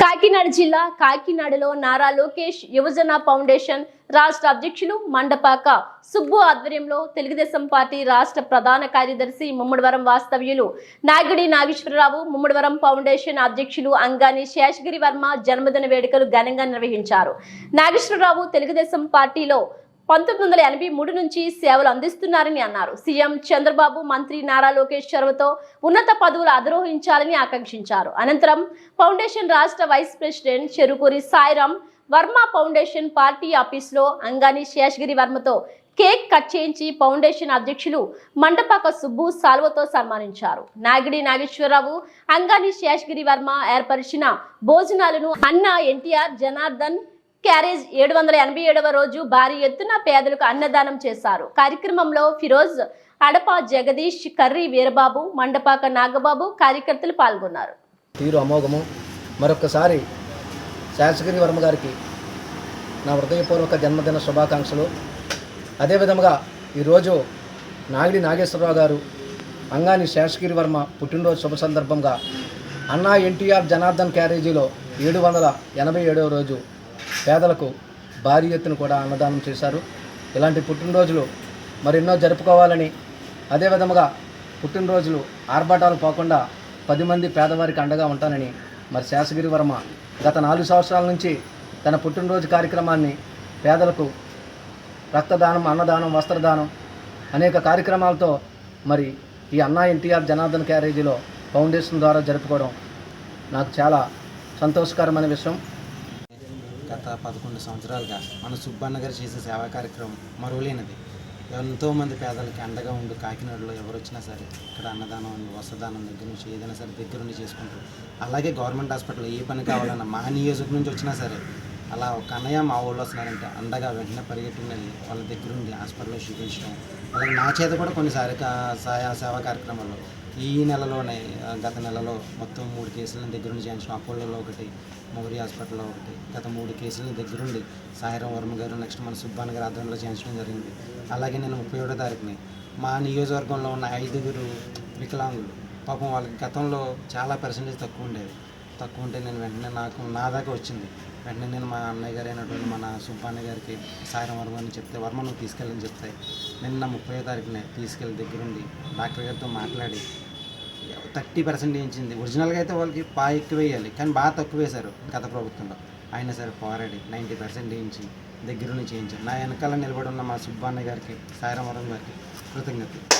కాకినాడ జిల్లా కాకినాడలో నారా లోకేష్ యువజన ఫౌండేషన్ రాష్ట్ర అధ్యక్షులు మండపాక సుబ్బు ఆధ్వర్యంలో తెలుగుదేశం పార్టీ రాష్ట్ర ప్రధాన కార్యదర్శి ముమ్మడివరం వాస్తవ్యులు నాగిడి నాగేశ్వరరావు ముమ్మడివరం ఫౌండేషన్ అధ్యక్షులు అంగాని శేషగిరి వర్మ జన్మదిన వేడుకలు ఘనంగా నిర్వహించారు. నాగేశ్వరరావు తెలుగుదేశం పార్టీలో పంతొమ్మిది వందల ఎనభై మూడు నుంచి సేవలు అందిస్తున్నారని అన్నారు. సీఎం చంద్రబాబు మంత్రి నారా లోకేష్ చొరవతో ఉన్నత పదవులు అధిరోహించాలని ఆకాంక్షించారు. అనంతరం ఫౌండేషన్ రాష్ట్ర vice president Cherukuri Sairam Varma foundation party ఆఫీస్లో అంగాని శేషగిరి వర్మతో కేక్ కట్ చేయించి ఫౌండేషన్ అధ్యక్షులు మండపాక సుబ్బు సాల్వతో సన్మానించారు. నాగిడి నాగేశ్వరరావు అంగాని శేషగిరి వర్మ ఏర్పరిచిన భోజనాలను అన్న ఎన్టీఆర్ జనార్దన్ క్యారేజ్ ఏడు వందల ఎనభై ఏడవ రోజు భారీ ఎత్తున పేదలకు అన్నదానం చేశారు. కార్యక్రమంలో ఫిరోజ్ అడప జగదీష్ కర్రీ వీరబాబు మండపాక నాగబాబు కార్యకర్తలు పాల్గొన్నారు. తీరు అమోఘము. మరొకసారి శాసగిరి వర్మ గారికి నా హృదయపూర్వక జన్మదిన శుభాకాంక్షలు. అదేవిధంగా ఈరోజు నాగిడి నాగేశ్వరరావు గారు అంగాని శేషగిరి వర్మ పుట్టినరోజు శుభ సందర్భంగా అన్నా ఎన్టీఆర్ జనార్దన్ క్యారేజీలో ఏడు వందల ఎనభై ఏడవ రోజు పేదలకు భారీ ఎత్తున కూడా అన్నదానం చేశారు. ఇలాంటి పుట్టినరోజులు మరెన్నో జరుపుకోవాలని అదేవిధముగా పుట్టినరోజులు ఆర్భాటాలు పోకుండా పది మంది పేదవారికి అండగా ఉంటానని మరి శేషగిరి వర్మ గత నాలుగు సంవత్సరాల నుంచి తన పుట్టినరోజు కార్యక్రమాన్ని పేదలకు రక్తదానం అన్నదానం వస్త్రదానం అనేక కార్యక్రమాలతో మరి ఈ అన్నా ఎన్టీఆర్ జనార్దన్ క్యారేజీలో ఫౌండేషన్ ద్వారా జరుపుకోవడం నాకు చాలా సంతోషకరమైన విషయం. గత పదకొండు సంవత్సరాలుగా మన సుబ్బన్న గారు చేసే సేవా కార్యక్రమం మరువలేనిది. ఎంతోమంది పేదలకి అండగా ఉండు కాకినాడలో ఎవరు వచ్చినా సరే ఇక్కడ అన్నదానం వసదానం దగ్గర నుంచి ఏదైనా సరే దగ్గర నుండి చేసుకుంటారు అలాగే గవర్నమెంట్ హాస్పిటల్ ఏ పని కావాలన్నా మా నియోజకం నుంచి వచ్చినా సరే అలా ఒక అన్నయ్య మా ఊళ్ళో వస్తున్నారంటే అండగా వెంటనే పరిగెట్టుకుని వెళ్ళి వాళ్ళ దగ్గర ఉండి హాస్పిటల్లో చూపించడం అలాగే నా చేత కూడా కొన్నిసారి కా- సేవా కార్యక్రమాల్లో ఈ నెలలోనే గత నెలలో మొత్తం మూడు కేసులను దగ్గరుండి చేయించడం అపోలోలో ఒకటి మౌరి హాస్పిటల్లో ఒకటి గత మూడు కేసులని దగ్గరుండి సాయిరాం వర్మ గారు నెక్స్ట్ మన సుబ్బాన్ గారి ఆధ్వర్యంలో చేయించడం జరిగింది. అలాగే నేను ముప్పై ఏడో తారీఖుని మా నియోజకవర్గంలో ఉన్న ఐదుగురు వికలాంగులు పాపం వాళ్ళకి గతంలో చాలా పర్సంటేజ్ తక్కువ ఉండేది తక్కువ ఉంటే నేను వెంటనే నాకు నా దాకా వచ్చింది. వెంటనే నేను మా అన్నయ్య గారు అయినటువంటి మన సుబ్బాన్న గారికి సాయం వర్మ అని చెప్తే వర్మ నువ్వు తీసుకెళ్ళని చెప్తే నిన్న ముప్పై తారీఖునే తీసుకెళ్ళి దగ్గరుండి డాక్టర్ గారితో మాట్లాడి థర్టీ పర్సెంట్ వేయించింది. ఒరిజినల్గా అయితే వాళ్ళకి బాగా ఎక్కువ వేయాలి కానీ బాగా తక్కువ వేశారు గత ప్రభుత్వంలో. అయినా సరే పోరాడి నైంటీ పర్సెంట్ వేయించి దగ్గర నుంచి చేయించారు. నా వెనకాల నిలబడి ఉన్న మా సుబ్బాన్న గారికి సాయిరామరం గారికి కృతజ్ఞతలు.